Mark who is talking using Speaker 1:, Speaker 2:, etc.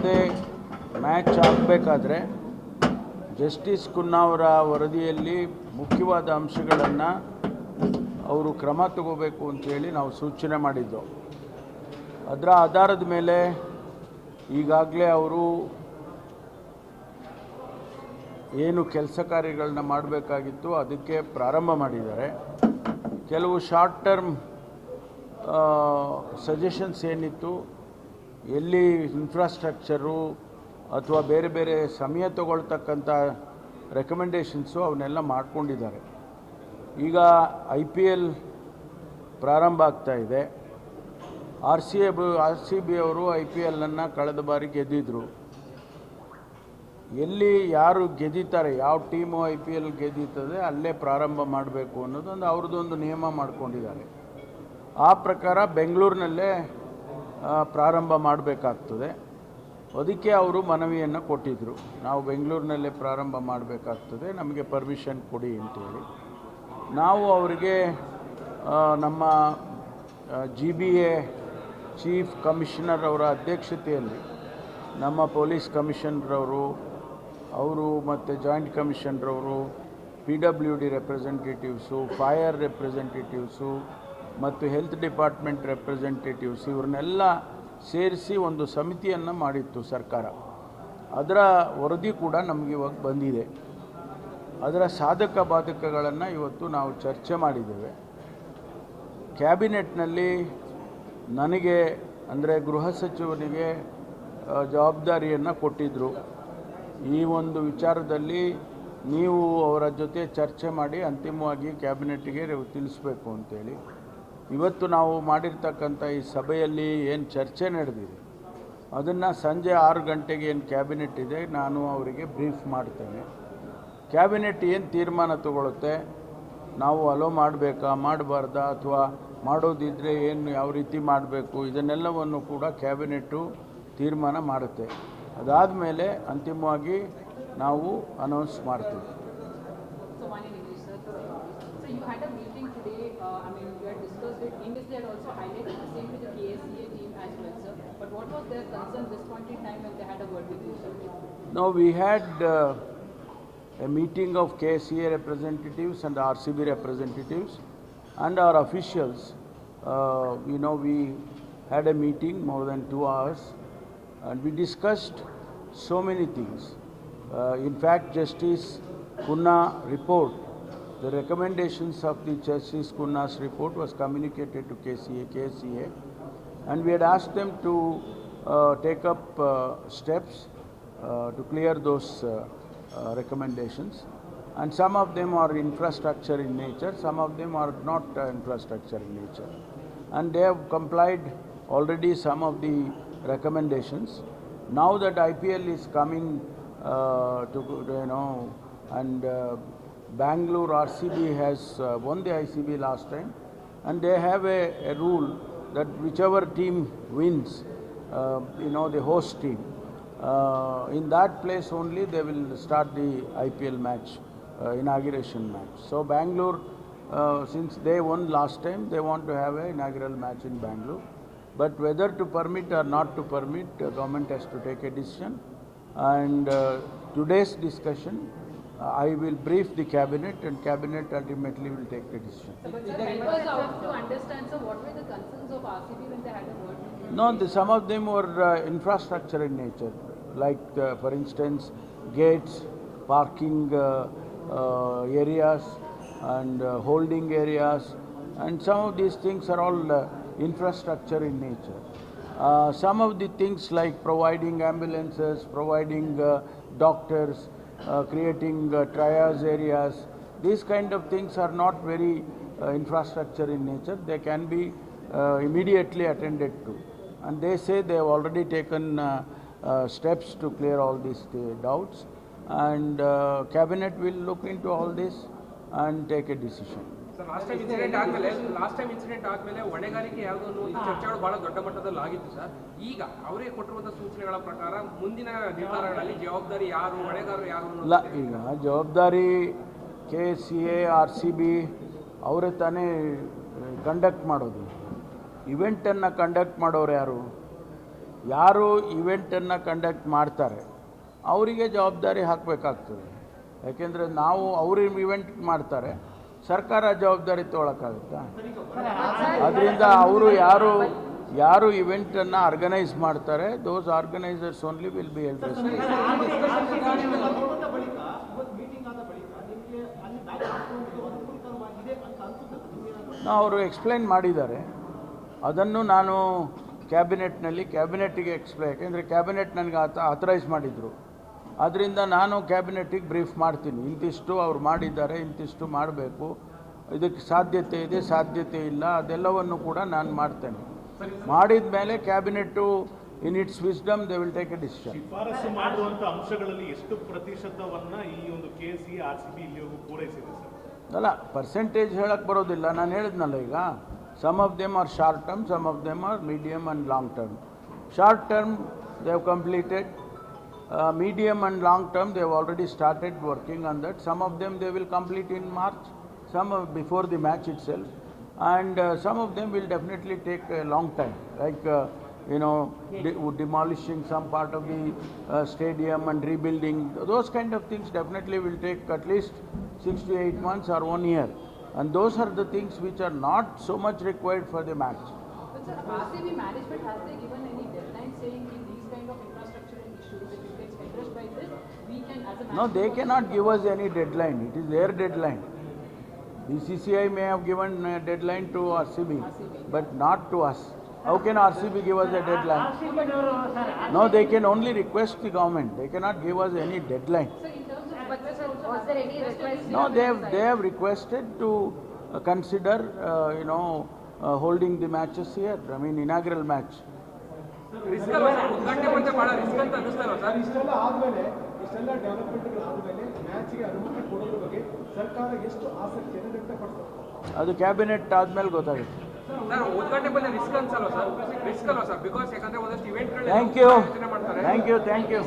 Speaker 1: ಯಾವುದೇ ಮ್ಯಾಚ್ ಆಗಬೇಕಾದ್ರೆ ಜಸ್ಟಿಸ್ ಕುನ್ನಾವರ ವರದಿಯಲ್ಲಿ ಮುಖ್ಯವಾದ ಅಂಶಗಳನ್ನು ಅವರು ಕ್ರಮ ತಗೋಬೇಕು ಅಂತೇಳಿ ನಾವು ಸೂಚನೆ ಮಾಡಿದ್ದು. ಅದರ ಆಧಾರದ ಮೇಲೆ ಈಗಾಗಲೇ ಅವರು ಏನು ಕೆಲಸ ಕಾರ್ಯಗಳನ್ನ ಮಾಡಬೇಕಾಗಿತ್ತು ಅದಕ್ಕೆ ಪ್ರಾರಂಭ ಮಾಡಿದ್ದಾರೆ. ಕೆಲವು ಶಾರ್ಟ್ ಟರ್ಮ್ ಸಜೆಷನ್ಸ್ ಏನಿತ್ತು ಎಲ್ಲಿ ಇನ್ಫ್ರಾಸ್ಟ್ರಕ್ಚರು ಅಥವಾ ಬೇರೆ ಬೇರೆ ಸಮಯ ತಗೊಳ್ತಕ್ಕಂಥ ರೆಕಮೆಂಡೇಷನ್ಸು ಅವನ್ನೆಲ್ಲ ಮಾಡ್ಕೊಂಡಿದ್ದಾರೆ. ಈಗ ಐ ಪಿ ಎಲ್ ಪ್ರಾರಂಭ ಆಗ್ತಾ ಇದೆ. R C A R C B ಅವರು ಐ ಪಿ ಎಲ್ಲನ್ನು ಕಳೆದ ಬಾರಿ ಗೆದ್ದಿದ್ರು. ಎಲ್ಲಿ ಯಾರು ಗೆದ್ದಿತಾರೆ ಯಾವ ಟೀಮು ಐ ಪಿ ಎಲ್ ಗೆದ್ದೀತದೆ ಅಲ್ಲೇ ಪ್ರಾರಂಭ ಮಾಡಬೇಕು ಅನ್ನೋದೊಂದು ಅವ್ರದ್ದೊಂದು ನಿಯಮ ಮಾಡ್ಕೊಂಡಿದ್ದಾರೆ. ಆ ಪ್ರಕಾರ ಬೆಂಗಳೂರಿನಲ್ಲೇ ಪ್ರಾರಂಭ ಮಾಡಬೇಕಾಗ್ತದೆ. ಅದಕ್ಕೆ ಅವರು ಮನವಿಯನ್ನು ಕೊಟ್ಟಿದ್ದರು ನಾವು ಬೆಂಗಳೂರಿನಲ್ಲೇ ಪ್ರಾರಂಭ ಮಾಡಬೇಕಾಗ್ತದೆ. ನಮಗೆ ಪರ್ಮಿಷನ್ ಕೊಡಿ ಅಂತೇಳಿ. ನಾವು ಅವರಿಗೆ ನಮ್ಮ G B A chief commissioner ಅವರ ಅಧ್ಯಕ್ಷತೆಯಲ್ಲಿ, ನಮ್ಮ ಪೊಲೀಸ್ ಕಮಿಷನರವರು ಅವರು ಮತ್ತು joint ಕಮಿಷನರವರು P W D representatives fire representatives ಮತ್ತು ಹೆಲ್ತ್ ಡಿಪಾರ್ಟ್ಮೆಂಟ್ ರೆಪ್ರೆಸೆಂಟೇಟಿವ್ಸ್ ಇವ್ರನ್ನೆಲ್ಲ ಸೇರಿಸಿ ಒಂದು ಸಮಿತಿಯನ್ನು ಮಾಡಿತ್ತು ಸರ್ಕಾರ. ಅದರ ವರದಿ ಕೂಡ ನಮಗೆ ಇವಾಗ ಬಂದಿದೆ. ಅದರ ಸಾಧಕ ಬಾಧಕಗಳನ್ನು ಇವತ್ತು ನಾವು ಚರ್ಚೆ ಮಾಡಿದ್ದೇವೆ. ಕ್ಯಾಬಿನೆಟ್ನಲ್ಲಿ ನನಗೆ ಅಂದರೆ ಗೃಹ ಸಚಿವನಿಗೆ ಜವಾಬ್ದಾರಿಯನ್ನು ಕೊಟ್ಟಿದ್ದರು ಈ ಒಂದು ವಿಚಾರದಲ್ಲಿ ನೀವು ಅವರ ಜೊತೆ ಚರ್ಚೆ ಮಾಡಿ ಅಂತಿಮವಾಗಿ ಕ್ಯಾಬಿನೆಟ್ಗೆ ತಿಳಿಸ್ಬೇಕು ಅಂತೇಳಿ. ಇವತ್ತು ನಾವು ಮಾಡಿರ್ತಕ್ಕಂಥ ಈ ಸಭೆಯಲ್ಲಿ ಏನು ಚರ್ಚೆ ನಡೆದಿದೆ, ಅದನ್ನು ಸಂಜೆ ಆರು ಗಂಟೆಗೆ ಏನು ಕ್ಯಾಬಿನೆಟ್ ಇದೆ, ನಾನು ಅವರಿಗೆ ಬ್ರೀಫ್ ಮಾಡ್ತೇನೆ. ಕ್ಯಾಬಿನೆಟ್ ಏನು ತೀರ್ಮಾನ ತಗೊಳುತ್ತೆ, ನಾವು ಅಲೋ ಮಾಡಬೇಕಾ, ಮಾಡಬಾರ್ದಾ, ಅಥವಾ ಮಾಡೋದಿದ್ದರೆ ಏನು ಯಾವ ರೀತಿ ಮಾಡಬೇಕು, ಇದನ್ನೆಲ್ಲವನ್ನು ಕೂಡ ಕ್ಯಾಬಿನೆಟ್ಟು ತೀರ್ಮಾನ ಮಾಡುತ್ತೆ. ಅದಾದ ಮೇಲೆ ಅಂತಿಮವಾಗಿ ನಾವು ಅನೌನ್ಸ್ ಮಾಡ್ತೀವಿ.
Speaker 2: They had also highlighted the same with the KSCA team as well, sir. But what was their concern this point in time when they had a word with you, sir?
Speaker 1: Now, we had uh, a meeting of KCA representatives and RCB representatives and our officials. Uh, you know, we had a meeting more than two hours and we discussed so many things. Uh, in fact, Justice Kunna report, the recommendations of the Justice Kunna's report was communicated to KCA, KCA and we had asked them to uh, take up uh, steps uh, to clear those uh, uh, recommendations. And some of them are infrastructure in nature, some of them are not uh, infrastructure in nature. And they have complied already some of the recommendations. Now that IPL is coming uh, to, you know, and uh, Bangalore RCB has uh, won the ICB last time, and they have a, a rule that whichever team wins, uh, you know, the host team, uh, in that place only they will start the IPL match, uh, inauguration match. So Bangalore, uh, since they won last time, they want to have an inaugural match in Bangalore. But whether to permit or not to permit, uh, government has to take a decision. And uh, today's discussion, I will brief the cabinet, and cabinet ultimately will take the decision.
Speaker 2: But sir, help us out to understand, sir, what were the concerns of RCB when they had a word?
Speaker 1: No, the, some of them were uh, infrastructure in nature, like uh, for instance, gates, parking uh, uh, areas, and uh, holding areas, and some of these things are all uh, infrastructure in nature. Uh, some of the things like providing ambulances, providing uh, doctors, creating uh, triage areas, these kind of things are not very uh, infrastructure in nature. They can be uh, immediately attended to. And they say they have already taken uh, uh, steps to clear all these uh, doubts. And uh, cabinet will look into all this and take a decision.
Speaker 3: Last time incident ಆದ್ಮೇಲೆ last time incident ಆದ್ಮೇಲೆ ಹೊಣೆಗಾರಿಕೆ ಯಾವುದು ಅನ್ನೋ ಚರ್ಚೆಗಳು ಬಹಳ ದೊಡ್ಡ ಮಟ್ಟದಲ್ಲಿ ಆಗಿತ್ತು ಸರ್. ಈಗ ಅವರೇ ಕೊಟ್ಟಿರುವಂತಹ ಸೂಚನೆಗಳ ಪ್ರಕಾರ ಮುಂದಿನ ನಿರ್ಧಾರಗಳಲ್ಲಿ ಜವಾಬ್ದಾರಿ ಯಾರು ಹೊಣೆಗಾರರು ಯಾರು
Speaker 1: ಇಲ್ಲ ಈಗ ಜವಾಬ್ದಾರಿ K C A R C B ಅವರೇ ತಾನೇ ಕಂಡಕ್ಟ್ ಮಾಡೋದು. ಇವೆಂಟನ್ನು ಕಂಡಕ್ಟ್ ಮಾಡೋರು ಯಾರು? ಯಾರು ಇವೆಂಟನ್ನು ಕಂಡಕ್ಟ್ ಮಾಡ್ತಾರೆ? ಅವರಿಗೆ ಜವಾಬ್ದಾರಿ ಹಾಕಬೇಕಾಗ್ತದೆ. ಯಾಕೆಂದರೆ ನಾವು ಅವ್ರ ಇವೆಂಟ್ ಮಾಡ್ತಾರೆ ಸರ್ಕಾರ ಜವಾಬ್ದಾರಿ ತೊಗೊಳಕ್ಕಾಗುತ್ತಾ? ಅದರಿಂದ ಅವರು ಯಾರು ಯಾರು ಇವೆಂಟನ್ನು ಆರ್ಗನೈಸ್ ಮಾಡ್ತಾರೆ those organisers only will be held ಅವರು ಎಕ್ಸ್ಪ್ಲೈನ್ ಮಾಡಿದ್ದಾರೆ. ಅದನ್ನು ನಾನು ಕ್ಯಾಬಿನೆಟ್ನಲ್ಲಿ ಕ್ಯಾಬಿನೆಟ್ಗೆ ಎಕ್ಸ್ಪ್ಲೈ ಯಾಕೆಂದರೆ ಕ್ಯಾಬಿನೆಟ್ ನನಗೆ ಆತ ಆಥರೈಸ್ ಮಾಡಿದರು. ಆದ್ದರಿಂದ ನಾನು ಕ್ಯಾಬಿನೆಟಿಗೆ ಬ್ರೀಫ್ ಮಾಡ್ತೀನಿ. ಇಂತಿಷ್ಟು ಅವ್ರು ಮಾಡಿದ್ದಾರೆ ಇಂತಿಷ್ಟು ಮಾಡಬೇಕು. ಇದಕ್ಕೆ ಸಾಧ್ಯತೆ ಇದೆ ಸಾಧ್ಯತೆ ಇಲ್ಲ ಅದೆಲ್ಲವನ್ನು ಕೂಡ ನಾನು ಮಾಡ್ತೇನೆ. ಮಾಡಿದ ಮೇಲೆ cabinet in its wisdom they will take a decision.
Speaker 4: ಶಿಫಾರಸು ಮಾಡುವಂಥ ಅಂಶಗಳಲ್ಲಿ ಎಷ್ಟು ಪ್ರತಿಶತವನ್ನು ಈ ಒಂದು K C R C B ಇಲ್ಲಿವರೆಗೂ ಪೂರೈಸಿದೆ ಸರ್?
Speaker 1: ಅಲ್ಲ ಪರ್ಸೆಂಟೇಜ್ ಹೇಳಕ್ಕೆ ಬರೋದಿಲ್ಲ. ನಾನು ಹೇಳಿದ್ನಲ್ಲ ಈಗ some of them are short term some of them are medium and long term short term they have completed Uh, medium and long term, they have already started working on that. Some of them they will complete in March, some before the match itself, and uh, some of them will definitely take a long time, like uh, you know, de demolishing some part of the uh, stadium and rebuilding. Those kind of things definitely will take at least six to eight months or one year, and those are the things which are not so much required for the match.
Speaker 2: But sir, management has they given any deadline saying?
Speaker 1: No, they cannot give us any deadline. It is their deadline. The CCI may have given a deadline to RCB, but not to us. How can RCB give us a deadline? No, they can only request the government. They cannot give us any deadline.
Speaker 2: Sir, in terms of.
Speaker 5: But sir, was there any request?
Speaker 1: No, they have, they have requested to uh, consider, uh, you know, uh, holding the matches here. I mean, inaugural match.
Speaker 6: ಇಷ್ಟೆಲ್ಲ ಆದಮೇಲೆ ಡೆವಲಪ್ಮೆಂಟ್ಗಳು ಆದಮೇಲೆ ಮ್ಯಾಚ್ಗೆ ಅನುಮತಿ ಕೊಡೋದ್ರ ಬಗ್ಗೆ ಸರ್ಕಾರ ಎಷ್ಟು ಆಸಕ್ತಿಯನ್ನು ವ್ಯಕ್ತಪಡಿಸುತ್ತೆ
Speaker 1: ಅದು ಕ್ಯಾಬಿನೆಟ್ ಆದಮೇಲೆ ಗೊತ್ತಾಗುತ್ತೆ.
Speaker 3: ಸರ್ ಉದ್ಘಾಟನೆ ಬಂದ್ರೆ ರಿಸ್ಕ್ ಅನ್ಸಲ್ವಾ ಸರ್ ರಿಸ್ಕ್ ಅಲ್ವಾ ಸರ್ ಬಿಕಾಸ್ ಯಾಕಂದ್ರೆ ಒಂದಷ್ಟು ಇವೆಂಟ್ಗಳು
Speaker 1: ಥ್ಯಾಂಕ್ ಯು
Speaker 3: ಯೋಚನೆ ಮಾಡ್ತಾರೆ.
Speaker 1: Thank you thank you